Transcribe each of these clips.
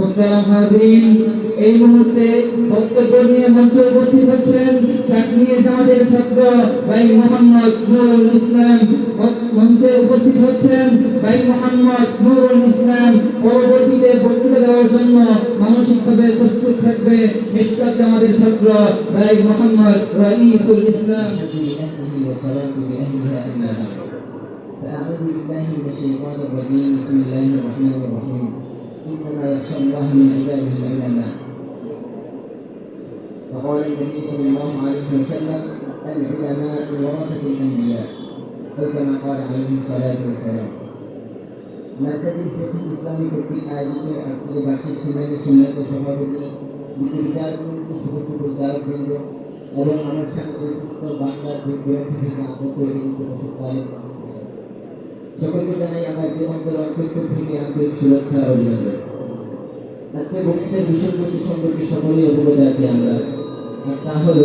মোহতারাম হাজরিন এই মুহূর্তে বক্তব্য নিয়ে মঞ্চে উপস্থিত হচ্ছেন টাকনিয়ে জামাতের ছাত্র ভাই মোহাম্মদ নুরুল ইসলাম মঞ্চে উপস্থিত হচ্ছেন ভাই মোহাম্মদ নুরুল ইসলাম পরবর্তীতে বক্তৃতা দেওয়ার জন্য মানসিকভাবে প্রস্তুত থাকবে মিশকাত জামাতের ছাত্র ভাই মোহাম্মদ রাইসুল ইসলাম بأهله والصلاة بأهلها أما بعد فأعوذ بالله من الشيطان الرجيم بسم الله الرحمن الرحيم إنما يخشى الله من عباده العلماء وقال النبي صلى الله عليه وسلم العلماء ورثة الأنبياء أو كما قال عليه الصلاة والسلام مركز الفقه الإسلامي কর্তৃক আয়োজিত আজকের বার্ষিক সেমিনারের সম্মানিত সভাপতি বিচার সুযোগ্য পরিচালক বৃন্দ এবং আমার সাথে উপস্থিত বাংলার বিদ্যার্থী থেকে আগত এবং উপস্থিত সকলকে জানাই আমার জীবন্তর অন্তঃস্থল থেকে আন্তরিক শুভেচ্ছা অভিনন্দন। আজকে বক্তৃতার বিষয়বস্তু সম্পর্কে সকলেই অবগত আছি আমরা। তা হল,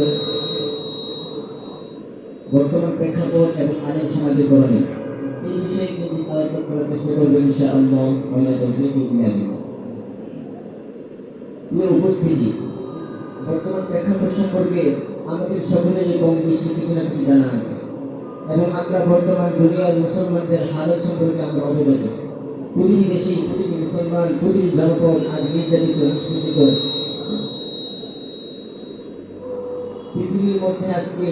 বর্তমান প্রেক্ষাপট এবং আলেম সমাজের এই বিষয়ে কিন্তু আলোচনা করার চেষ্টা করবেন ইনশা আল্লাহ আমরা তৌফিক প্রিয় উপস্থিতি, বর্তমান প্রেক্ষাপট সম্পর্কে আমাদের সকলেরই কম বেশি কিছু না কিছু জানা আছে। এবং আমরা বর্তমান দুনিয়ার মুসলমানদের হালত সম্পর্কে আমরা অবগত। প্রতিটি দেশে প্রতিটি মুসলমান, প্রতিটি জনপদ আজ নির্যাতিত, নিষ্পেষিত। পৃথিবীর মধ্যে আজকে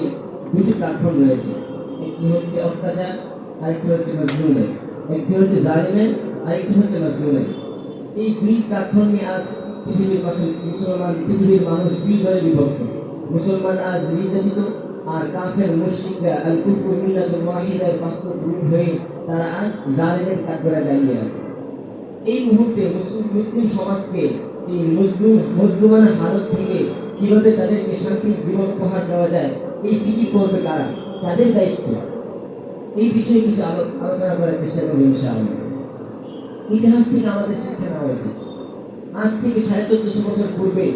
দুটি প্ল্যাটফর্ম রয়েছে। একটি হচ্ছে অত্যাচার, আরেকটি হচ্ছে মজলুমের। একটি হচ্ছে জালিমের, আরেকটি হচ্ছে মজলুমের। এই দুই প্ল্যাটফর্ম নিয়ে আজ পৃথিবীর মুসল- মুসলমান, পৃথিবীর মানুষ দুই দলে বিভক্ত। মুসলমান আজ নির্যাতিত আর কাফের মুশরিকরা আল কুফর মিল্লাতুল ওয়াহিদার বাস্তব রূপ হয়ে তারা আজ জালিমের কাঠগড়া দাঁড়িয়ে আছে। এই মুহূর্তে মুসলিম মুসলিম সমাজকে এই মজলুম মজলুমান হালত থেকে কীভাবে তাদেরকে শান্তির জীবন উপহার দেওয়া যায়, এই ফিকির করবে কারা? তাদের দায়িত্ব। এই বিষয়ে কিছু আলোচনা করার চেষ্টা করব ইনশাআল্লাহ। ইতিহাস থেকে আমাদের শিক্ষা নেওয়া উচিত। আজ থেকে সাড়ে চোদ্দশো বছর পূর্বে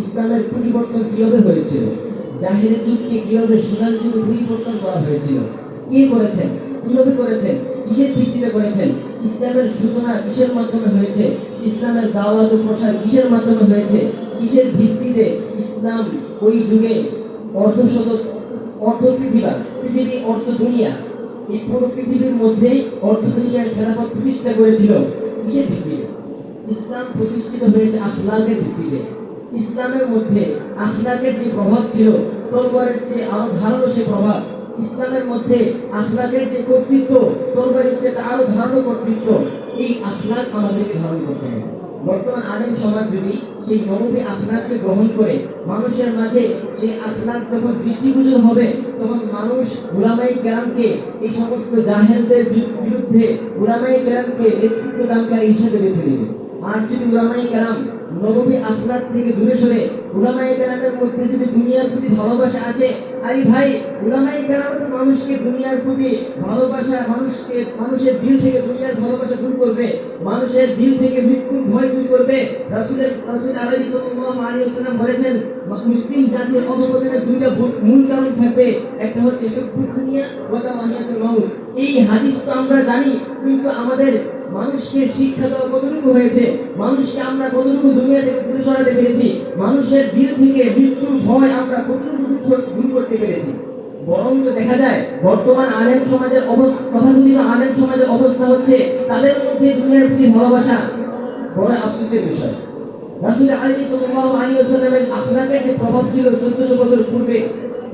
ইসলামের পরিবর্তন কীভাবে হয়েছিল? জাহিরের যুগকে কীভাবে সোনার যুগে পরিবর্তন করা হয়েছিল? কে করেছেন? কীভাবে করেছেন? কিসের ভিত্তিতে করেছেন? ইসলামের সূচনা কিসের মাধ্যমে হয়েছে? ইসলামের দাওয়াত ও প্রসার কিসের মাধ্যমে হয়েছে? কিসের ভিত্তিতে ইসলাম ওই যুগে অর্ধশত অর্ধ পৃথিবী পৃথিবী, অর্ধ দুনিয়া, এই পুরো পৃথিবীর মধ্যেই অর্ধ দুনিয়ার খেলাফত প্রতিষ্ঠা করেছিল। কিসের ভিত্তিতে? ইসলাম প্রতিষ্ঠিত হয়েছে আখলাকের ভিত্তিতে। ইসলামের মধ্যে আখলাকের যে প্রভাব ছিল, তরবারের যে আরও ধারালো সে প্রভাব। ইসলামের মধ্যে আখলাকের যে কর্তৃত্ব, তরবারের যে আরও ধারালো কর্তৃত্ব, এই আখলাক আমাদেরকে ধারণ করতে হবে। বর্তমান আলেম সমাজ যদি সেই নবী আখলাককে গ্রহণ করে, মানুষের মাঝে সেই আখলাক যখন দৃষ্টিগোচর হবে, তখন মানুষ উলামাই কেরামকে এই সমস্ত জাহেলদের বিরুদ্ধে উলামাই কেরামকে নেতৃত্ব দানকারী হিসেবে বেছে নেবে। আর যদি উলামাই কেরাম নবী আখলাক থেকে দূরে সরে উলামাই কেরামের মধ্যে যদি দুনিয়ার প্রতি ভালোবাসা আসে আরে ভাই উলামাই কেরাম তো মানুষকে দুনিয়ার প্রতি ভালোবাসা, মানুষকে, মানুষের দিল থেকে দুনিয়ার ভালোবাসা দূর করবে, মানুষের দিল থেকে মৃত্যুর ভয় দূর করবে। রাসূলের রাসূল আলাইহিস সাল্লাল্লাহু আলাইহি ওয়াসাল্লাম বলেছেন, মুসলিম জাতির অবদানের দুইটা মূল কারণ থাকবে, একটা হচ্ছে দুনিয়া ওয়া তাওয়াহিয়াতুল মাউত। এই হাদিস তো আমরা জানি, কিন্তু আমাদের মানুষকে শিক্ষা দেওয়া কতটুকু হয়েছে? মানুষকে আমরা কতটুকু দুনিয়া থেকে দূরে সরাতে পেরেছি? মানুষের দিল থেকে মৃত্যুর ভয় আমরা কতটুকু দূর করতে পেরেছি? বরঞ্চ দেখা যায়, বর্তমান আলেম সমাজের অবস্থা তথাকথিত আলেম সমাজের অবস্থা হচ্ছে তাদের মধ্যে দুনিয়ার প্রতি ভালোবাসা বড় আফসোসের বিষয়। রাসূল সাল্লাল্লাহু আলাইহি ওয়াসাল্লামের আখলাকের যে প্রভাব ছিল 1400 বছর পূর্বে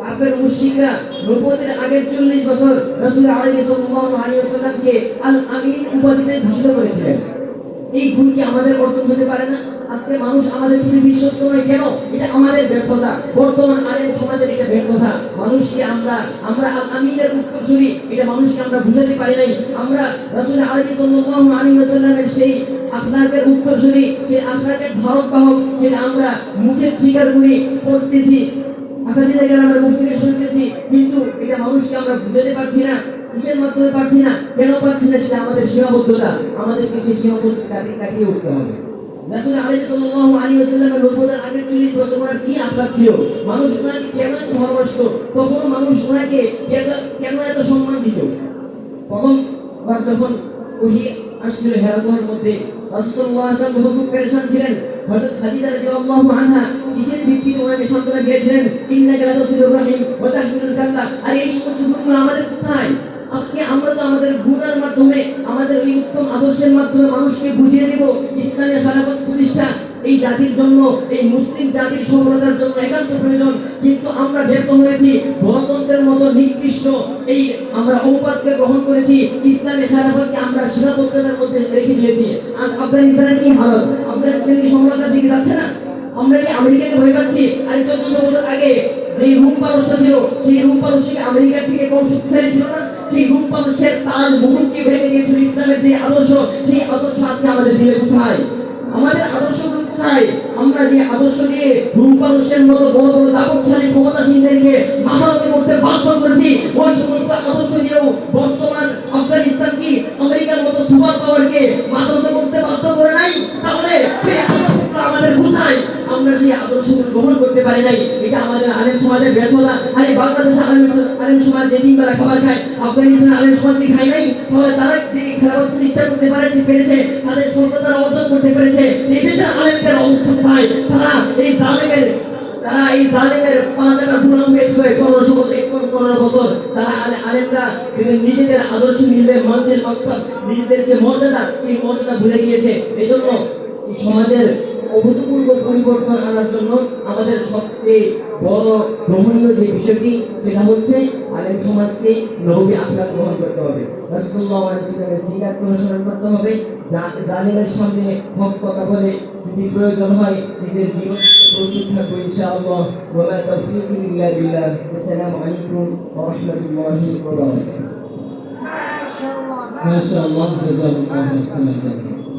কাফের মুশরিকরা নবুয়তের আগের 40 বছর রাসূল আলাইহি সাল্লাল্লাহু আলাইহি ওয়াসাল্লামকে আল আমিন উপাধিতে ভূষিত করেছিলেন। এই গুণ কি আমাদের অর্জন হতে পারে না? আজকে মানুষ আমাদের প্রতি বিশ্বস্ত নয় কেন? এটা আমাদের ব্যর্থতা। বর্তমান আলেম সমাজের এটা ব্যর্থতা। মানুষকে আমরা আমরা আল আমিনের উত্তরসূরি, এটা মানুষকে আমরা বুঝাতে পারি নাই। আমরা রাসূল আলাইহি সাল্লাল্লাহু আলাইহি ওয়াসাল্লামের সেই আখলাকের উত্তরসূরি, সেই আখলাকের ধারক বাহক সেটা আমরা মুখে স্বীকার করি করতেছি আসাদিদা গ্রামের মুখ থেকে শুনতেছি। কিন্তু এটা মানুষকে আমরা বুঝাতে পারছি না, কিসের মাধ্যমে পারছি না, কেন পারছি না সেটা আমাদের সীমাবদ্ধতা, আমাদেরকে সেই সীমাবদ্ধতা কাটিয়ে কাটিয়ে উঠতে হবে। রাসূল আলাইহি সাল্লাল্লাহু আলাইহি ওয়াসাল্লামের নবুয়তের আগের 40 বছর ওনার কি আখলাক ছিল? মানুষ ওনাকে কেন এত তখন মানুষ ওনাকে কেন এত সম্মান দিত? প্রথমবার যখন ওহি আসছিল হেরা গুহার মধ্যে রাসূলুল্লাহ সাল্লাল্লাহু আলাইহি ছিলেন। হযরত খাদিজা রাদিয়াল্লাহু আনহা কিসের ভিত্তিতে ওনাকে সান্ত্বনা দিয়েছিলেন? ইন্নাকা লাতাসিলুর রাহিম ওয়া তাহমিলুল কাল্লা। আর এই সমস্ত গুণগুলো আমাদের কোথায়? আজকে আমরা তো আমাদের গুণার মাধ্যমে, আমাদের এই উত্তম আদর্শের মাধ্যমে মানুষকে বুঝিয়ে দেব। ইসলামের খেলাফত প্রতিষ্ঠা এই জাতির জন্য, এই মুসলিম জাতির সফলতার জন্য একান্ত প্রয়োজন। কিন্তু আমরা ব্যর্থ হয়েছি, গণতন্ত্রের মতো নিকৃষ্ট এই আমরা অপবাদকে গ্রহণ করেছি, ইসলামের খেলাফতকে আমরা সীমাবদ্ধতার মধ্যে রেখে দিয়েছি। আজ আফগানিস্তানের কি হালত? আফগানিস্তানের কি সফলতার দিকে যাচ্ছে না? আমরা কি আমেরিকাকে ভয় পাচ্ছি? আর চোদ্দশো বছর আগে যে রুম পারস্য ছিল, সেই রুম পারস্যকে আমেরিকার থেকে কম শক্তিশালী ছিল না? সেই রুম পারস্যের তাজ মুকুটকে ভেঙে দিয়েছিল ইসলামের যে আদর্শ, সেই আদর্শ আজকে আমাদের দিলে কোথায়? আমাদের আদর্শগুলো কোথায় আমরা যে আদর্শ দিয়ে রুম মতো বড় বড় দাপটশালী, ক্ষমতাসীনদেরকে মাথা করতে বাধ্য করেছি, ওই সমস্ত আদর্শ দিয়েও বর্তমান আফগানিস্তান কি আমেরিকার মতো সুপার পাওয়ারকে মাথা করতে বাধ্য করে নাই? তাহলে আমাদের কোথায়? আমরা সেই আদর্শগুলো গ্রহণ করতে পারি নাই। এটা আমাদের আলেম সমাজের ব্যর্থতা। আরে বাংলাদেশে আলেম আলেম সমাজ যে তিন বেলা খাবার খায় আফগানিস্তান আলেম সমাজ কি নাই তাহলে তারা খেলাফত করতে পারেছে এই দেশের আলেমদের অবস্থা এই জালেমের এই জালেমের পাঁচ হাজার গুলাম বছর তারা আলেমরা নিজেদের আদর্শ, নিজেদের মানুষের মাকসাদ, নিজেদের যে মর্যাদা, এই মর্যাদা ভুলে গিয়েছে। এই জন্য সমাজের অভূতপূর্ব পরিবর্তন আনার জন্য আমাদের সবচেয়ে বড় গ্রহণীয় যে বিষয়টি সেটা হচ্ছে আলেম সমাজকে নবী আখলা গ্রহণ করতে হবে। রাসুল্লাহ অনুসরণ করতে হবে। জালিমের সামনে হক কথা বলে যদি প্রয়োজন হয় নিজের জীবন প্রস্তুত থাকব ইনশাআল্লাহ। ওয়া আলাইকুম